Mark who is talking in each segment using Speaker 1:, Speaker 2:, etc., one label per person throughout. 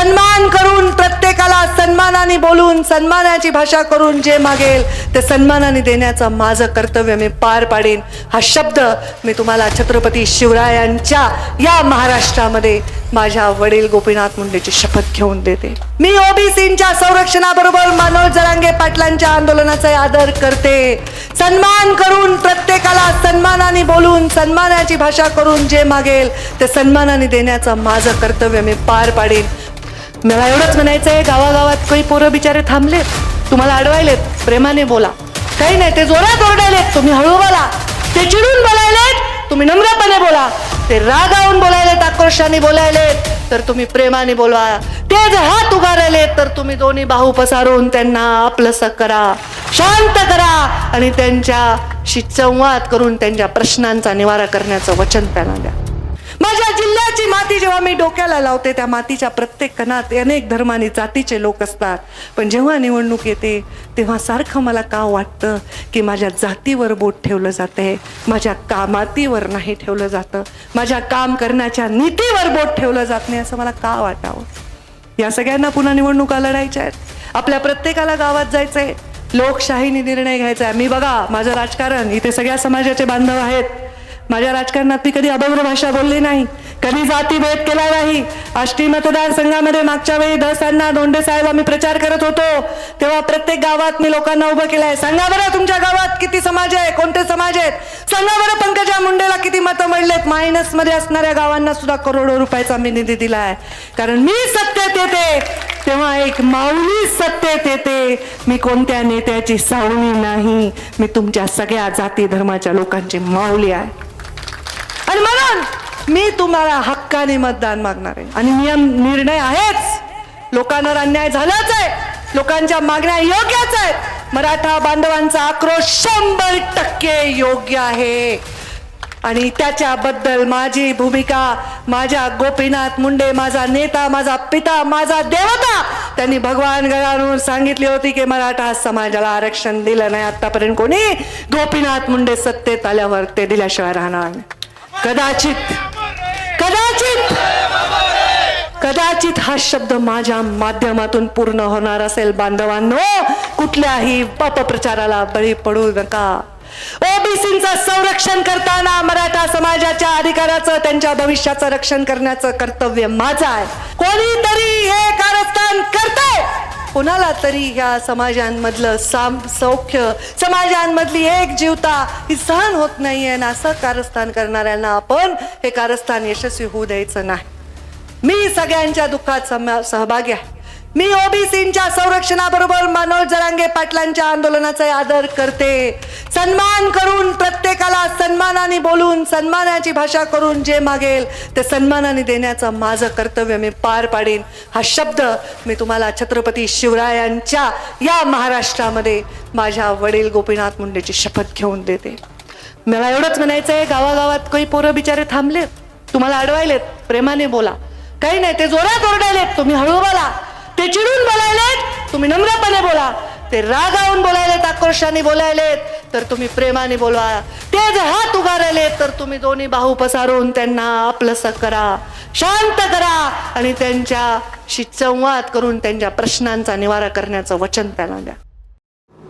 Speaker 1: सन्मान करून प्रत्येकाला सन्मानाने बोलून सन्मानाची भाषा करून जे मागेल ते सन्मानाने देण्याचं माझं कर्तव्य मी पार पाडेन. हा शब्द मी तुम्हाला छत्रपती शिवरायांच्या या महाराष्ट्रामध्ये माझ्या वडील गोपीनाथ मुंडेची शपथ घेऊन देते. मी ओबीसींच्या संरक्षणाबरोबर मनोज जरांगे पाटलांच्या आंदोलनाचा आदर करते. सन्मान करून प्रत्येकाला सन्मानाने बोलून सन्मानाची भाषा करून जे मागेल ते सन्मानाने देण्याचं माझं कर्तव्य मी पार पाडेन. मला एवढंच म्हणायचं आहे गावागावात काही पोरं बिचारे थांबलेत. तुम्हाला अडवायलेत प्रेमाने बोला. काही नाही ते जोरात ओरडायलेत तुम्ही हळू बोला. ते चिडून बोलायलेत तुम्ही नम्रपणे बोला. ते रागावून बोलायलेत आक्रोशाने बोलायलेत तर तुम्ही प्रेमाने बोलवा. ते जर हात उभारायलेत तर तुम्ही दोन्ही बाहू पसारून त्यांना आपलंसं करा. शांत करा आणि त्यांच्याशी संवाद करून त्यांच्या प्रश्नांचा निवारा करण्याचं वचन त्यांना द्या. माती जेव्हा मी डोक्याला लावते त्या मातीच्या प्रत्येक कणात अनेक धर्माने जातीचे लोक असतात. पण जेव्हा निवडणूक येते तेव्हा सारखं मला का वाटतं की माझ्या जातीवर बोट ठेवलं जाते माझ्या कामातीवर नाही ठेवलं जातं माझ्या काम करण्याच्या नीतीवर बोट ठेवलं जात नाही असं मला का वाटावं? या सगळ्यांना पुन्हा निवडणुका लढायच्या आहेत. आपल्या प्रत्येकाला गावात जायचंय. लोकशाहीने निर्णय घ्यायचा आहे. मी बघा माझं राजकारण इथे सगळ्या समाजाचे बांधव आहेत. माझ्या राजकारणात मी कधी अभद्र भाषा बोलली नाही. कधी जातीभेद केला नाही. आष्टी मतदारसंघामध्ये मागच्या वेळी दसांना धोंडे साहेब आम्ही प्रचार करत होतो. तेव्हा प्रत्येक गावात मी लोकांना उभं केलंय. सांगा बरं तुमच्या गावात किती समाज आहे? कोणते समाज आहेत? सांगा बरं पंकजा मुंडेला किती मतं मिळलेत? मायनसमध्ये असणाऱ्या गावांना सुद्धा करोडो रुपयाचा मी निधी दिलाय. कारण मी सत्तेत येते. तेव्हा एक माऊली सत्तेत येते. मी कोणत्या नेत्याची सावली नाही? मी तुमच्या सगळ्या जाती धर्माच्या लोकांची माऊली आहे. आणि म्हणून मी तुम्हाला हक्काने मतदान मागणार आहे. आणि नियम निर्णय आहेच. लोकांवर अन्याय झालाच आहे. लोकांच्या मागण्या योग्यच आहेत. मराठा बांधवांचा आक्रोश शंभर टक्के योग्य आहे. आणि त्याच्याबद्दल माझी भूमिका माझ्या गोपीनाथ मुंडे माझा नेता माझा पिता माझा देवता त्यांनी भगवान गळावरून सांगितली होती की मराठा समाजाला आरक्षण दिलं नाही आतापर्यंत कोणी. गोपीनाथ मुंडे सत्तेत आल्यावर ते दिल्याशिवाय राहणार कदाचित कदाचित कदाचित हा शब्द माझ्या माध्यमातून पूर्ण होणार असेल बांधवांनो. कुठल्याही अपप्रचाराला बळी पडू नका. ओबीसीचं संरक्षण करताना मराठा समाजाच्या अधिकाराचं त्यांच्या भविष्याचं रक्षण करण्याचं कर्तव्य माझं आहे. कोणीतरी हे कारस्थान करतंय? कोणाला तरी ह्या समाजांमधलं साम सौख्य समाजांमधली एक जीवता ही सहन होत नाहीये ना असं कारस्थान करणाऱ्यांना आपण हे कारस्थान यशस्वी होऊ द्यायचं नाही. मी सगळ्यांच्या दुःखात सम- सहभागी आहे. मी ओबीसींच्या संरक्षणाबरोबर मनोज जरांगे पाटलांच्या आंदोलनाचा आदर करते. सन्मान करून प्रत्येकाला सन्मानाने बोलून सन्मानाची भाषा करून जे मागेल ते सन्मानाने देण्याचं माझं कर्तव्य मी पार पाडेन. हा शब्द मी तुम्हाला छत्रपती शिवरायांच्या या महाराष्ट्रामध्ये माझ्या वडील गोपीनाथ मुंडेची शपथ घेऊन देते. मला एवढंच म्हणायचं आहे गावागावात काही पोरं बिचारे थांबलेत. तुम्हाला अडवायलेत प्रेमाने बोला. काही नाही ते जोरात ओरडायलेत तुम्ही हळू बोला. ते चिडून बोलायलेत. तुम्ही नम्रपणे बोला. ते रागावून बोलायलेत आक्रोशाने बोलायलेत. तर तुम्ही प्रेमाने बोलवा. ते जर हात उगारले तर तुम्ही दोन्ही बाहू पसारून त्यांना आपलंस करा. शांत करा आणि त्यांच्याशी संवाद करून त्यांच्या प्रश्नांचा निवारा करण्याचं वचन त्यांना द्या.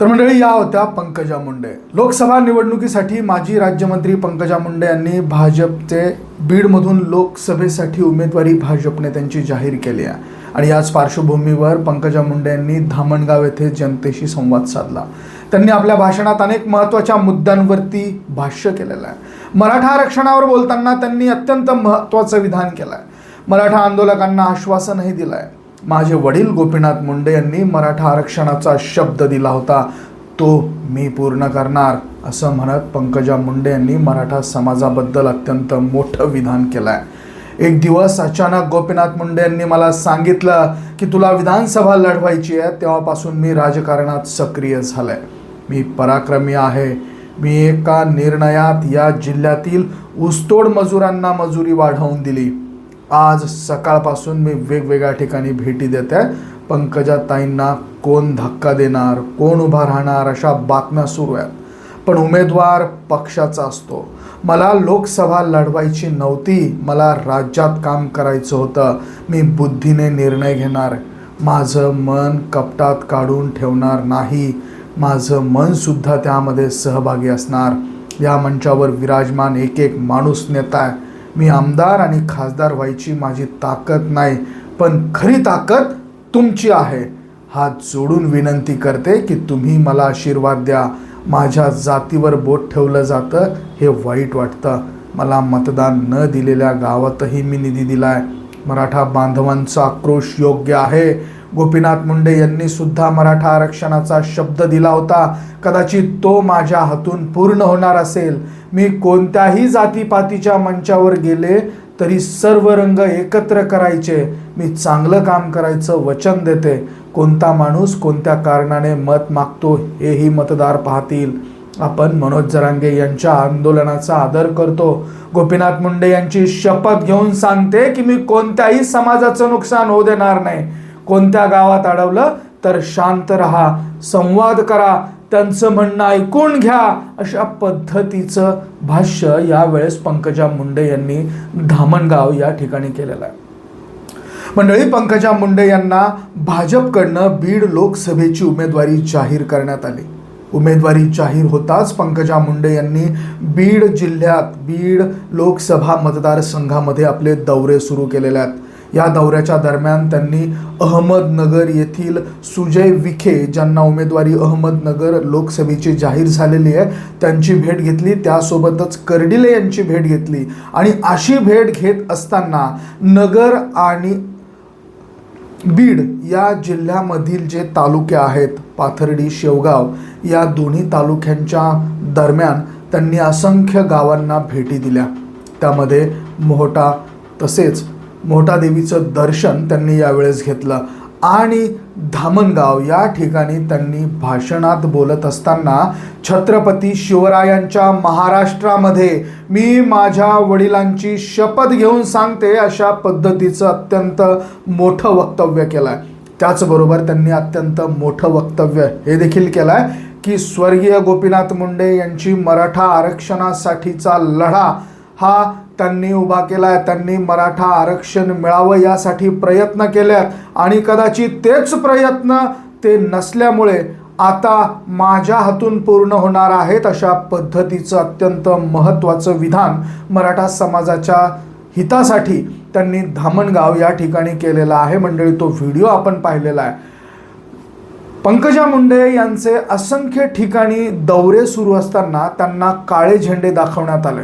Speaker 2: तर मंडळी या होत्या पंकजा मुंडे. लोकसभा निवडणुकीसाठी माजी राज्यमंत्री पंकजा मुंडे यांनी भाजपचे बीडमधून लोकसभेसाठी उमेदवारी भाजपने त्यांची जाहीर केली आहे. आणि याच पार्श्वभूमीवर पंकजा मुंडे यांनी धामणगाव येथे जनतेशी संवाद साधला. त्यांनी आपल्या भाषणात अनेक महत्त्वाच्या मुद्द्यांवरती भाष्य केलेलं आहे. मराठा आरक्षणावर बोलताना त्यांनी अत्यंत महत्त्वाचं विधान केलं आहे मराठा आंदोलकांना आश्वासनही दिलं आहे माझे वडील गोपीनाथ मुंडे यांनी मराठा आरक्षणाचा शब्द दिला होता तो मी पूर्ण करणार असं म्हणत पंकजा मुंडे यांनी मराठा समाजाबद्दल अत्यंत मोठं विधान केलं आहे एक दिवस अचानक गोपीनाथ मुंडे यांनी मला सांगितलं की तुला विधानसभा लढवायची आहे तेव्हापासून मी राजकारणात सक्रिय झालंय. मी पराक्रमी आहे. मी एका निर्णयात या जिल्ह्यातील ऊसतोड मजुरांना मजुरी वाढवून दिली. आज सकाळपासून मी वेगवेगळ्या ठिकाणी भेटी देत. आहे पंकजाताईंना कोण धक्का देणार कोण उभा राहणार अशा बातम्या सुरू आहेत. पण उमेदवार पक्षाचा असतो. मला लोकसभा लढवायची नव्हती. मला राज्यात काम करायचं होतं. मी बुद्धीने निर्णय घेणार. माझं मन कपटात काढून ठेवणार नाही. माझं मनसुद्धा त्यामध्ये सहभागी असणार. या मंचावर विराजमान एक एक माणूस नेता आहे. मी आमदार आणि खासदार व्हायची माझी ताकद नाही. पण खरी ताकद तुमची आहे. हात जोडून विनंती करते की तुम्ही मला आशीर्वाद द्या. माझ्या जातीवर बोट ठेवलं जातं हे वाईट वाटतं. मला मतदान न दिलेल्या गावातही मी निधी दिलाय. मराठा बांधवांचा आक्रोश योग्य आहे. गोपीनाथ मुंडे यांनी सुद्धा मराठा आरक्षणाचा शब्द दिला होता. कदाचित तो माझ्या हातून पूर्ण होणार असेल. मी कोणत्याही जातीपातीच्या मंचावर गेले तरी सर्व रंग एकत्र करायचे. मी चांगलं काम करायचं वचन देते. कोणता माणूस कोणत्या कारणाने मत मागतो हेही मतदार पाहतील. आपण मनोज जरांगे यांच्या आंदोलनाचा आदर करतो. गोपीनाथ मुंडे यांची शपथ घेऊन सांगते की मी कोणत्याही समाजाचं नुकसान होऊ देणार नाही. कोणत्या गावात अडवलं तर शांत राहा संवाद करा त्यांचं म्हणणं ऐकून घ्या अशा पद्धतीचं भाष्य यावेळेस पंकजा मुंडे यांनी धामणगाव या ठिकाणी केलेलं आहे. मंडळी पंकजा मुंडे यांना भाजपकडनं बीड लोकसभेची उमेदवारी जाहीर करण्यात आली. उमेदवारी जाहीर होताच पंकजा मुंडे यांनी बीड जिल्ह्यात बीड लोकसभा मतदारसंघामध्ये आपले दौरे सुरू केलेले आहेत. या दौऱ्याच्या दरम्यान त्यांनी अहमदनगर येथील सुजय विखे ज्यांना उमेदवारी अहमदनगर लोकसभेची जाहीर झालेली आहे त्यांची भेट घेतली. त्यासोबतच कर्डिले यांची भेट घेतली आणि अशी भेट घेत असताना नगर आणि बीड या जिल्ह्यामधील जे तालुके आहेत पाथर्डी शेवगाव या दोन्ही तालुक्यांच्या दरम्यान त्यांनी असंख्य गावांना भेटी दिल्या. त्यामध्ये मोहटा तसेच मोहटा देवीचं दर्शन त्यांनी यावेळेस घेतलं. आणि धामणगाव या ठिकाणी त्यांनी भाषणात बोलत असताना छत्रपती शिवरायांच्या महाराष्ट्रामध्ये मी माझ्या वडिलांची शपथ घेऊन सांगते अशा पद्धतीचं अत्यंत मोठं वक्तव्य केलं आहे त्याचबरोबर त्यांनी अत्यंत मोठं वक्तव्य हे देखील केलं आहे की स्वर्गीय गोपीनाथ मुंडे यांची मराठा आरक्षणासाठीचा लढा हा त्यांनी उभा केला आहे त्यांनी मराठा आरक्षण मिळावं यासाठी प्रयत्न केल्यात. आणि कदाचित तेच प्रयत्न ते नसल्यामुळे आता माझ्या हातून पूर्ण होणार आहेत अशा पद्धतीचं अत्यंत महत्त्वाचं विधान मराठा समाजाच्या हितासाठी त्यांनी धामणगाव या ठिकाणी केलेला आहे. मंडळी तो व्हिडिओ आपण पाहिलेला आहे. पंकजा मुंडे यांचे असंख्य ठिकाणी दौरे सुरू असताना त्यांना काळे झेंडे दाखवण्यात आले.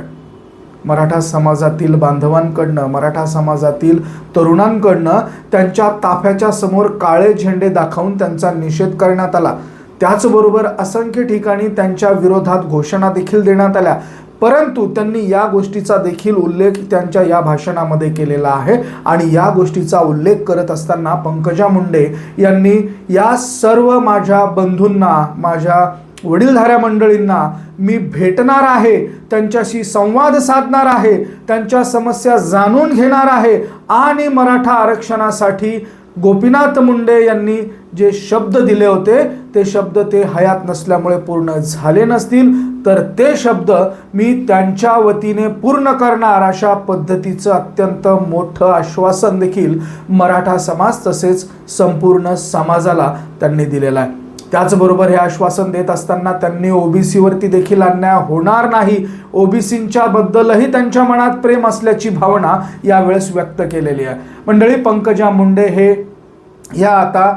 Speaker 2: मराठा समाजातील बांधवांकडनं मराठा समाजातील तरुणांकडनं त्यांच्या ताफ्याच्या समोर काळे झेंडे दाखवून त्यांचा निषेध करण्यात आला. त्याचबरोबर असंख्य ठिकाणी त्यांच्या विरोधात घोषणा देखील देण्यात आल्या. परंतु त्यांनी या गोष्टीचा देखील उल्लेख त्यांच्या या भाषणामध्ये केलेला आहे आणि या गोष्टीचा उल्लेख करत असताना पंकजा मुंडे यांनी या सर्व माझ्या बंधूंना माझ्या वडीलधाऱ्या मंडळींना मी भेटणार आहे त्यांच्याशी संवाद साधणार आहे त्यांच्या समस्या जाणून घेणार आहे आणि मराठा आरक्षणासाठी गोपीनाथ मुंडे यांनी जे शब्द दिले होते ते शब्द ते हयात नसल्यामुळे पूर्ण झाले नसतील. तर ते शब्द मी त्यांच्या वतीने पूर्ण करणार अशा पद्धतीचं अत्यंत मोठं आश्वासन देखील मराठा समाज तसेच संपूर्ण समाजाला त्यांनी दिलेलं आहे. त्याचबरोबर हे आश्वासन देत असताना त्यांनी ओबीसीवरती देखील अन्याय होणार नाही. ओबीसींच्या बद्दलही त्यांच्या मनात प्रेम असल्याची भावना यावेळेस व्यक्त केलेली आहे. मंडळी पंकजा मुंडे हे या आता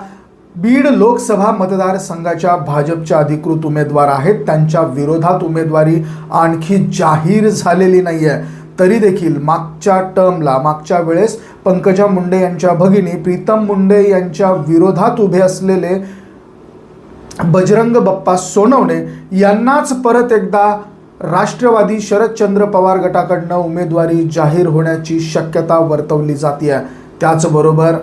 Speaker 2: बीड लोकसभा मतदारसंघाच्या भाजपच्या अधिकृत उमेदवार आहेत. त्यांच्या विरोधात उमेदवारी आणखी जाहीर झालेली नाही आहे तरी देखील मागच्या टर्मला मागच्या वेळेस पंकजा मुंडे यांच्या भगिनी प्रीतम मुंडे यांच्या विरोधात उभे असलेले बजरंग बप्पा सोनवणे यांनाच परत एकदा राष्ट्रवादी शरदचंद्र पवार गटाकडनं उमेदवारी जाहीर होण्याची शक्यता वर्तवली जाते त्याचबरोबर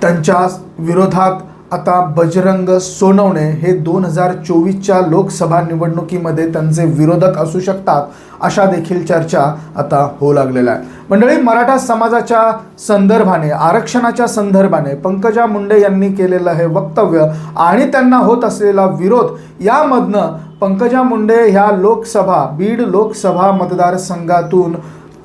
Speaker 2: त्यांच्या विरोधात आता बजरंग सोनवणे हे दोन हजार चोवीसच्या लोकसभा निवडणुकीमध्ये त्यांचे विरोधक असू शकतात. अशा देखील चर्चा आता होऊ लागलेल्या आहे मंडळी मराठा समाजाच्या संदर्भाने आरक्षणाच्या संदर्भाने पंकजा मुंडे यांनी केलेलं हे वक्तव्य आणि त्यांना होत असलेला विरोध यामधनं पंकजा मुंडे ह्या लोकसभा बीड लोकसभा मतदारसंघातून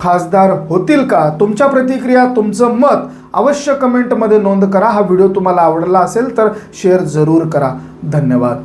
Speaker 2: खासदार होतील का? तुमच्या प्रतिक्रिया तुमचं मत अवश्य कमेंटमध्ये नोंद करा. हा व्हिडिओ तुम्हाला आवडला असेल तर शेअर जरूर करा. धन्यवाद.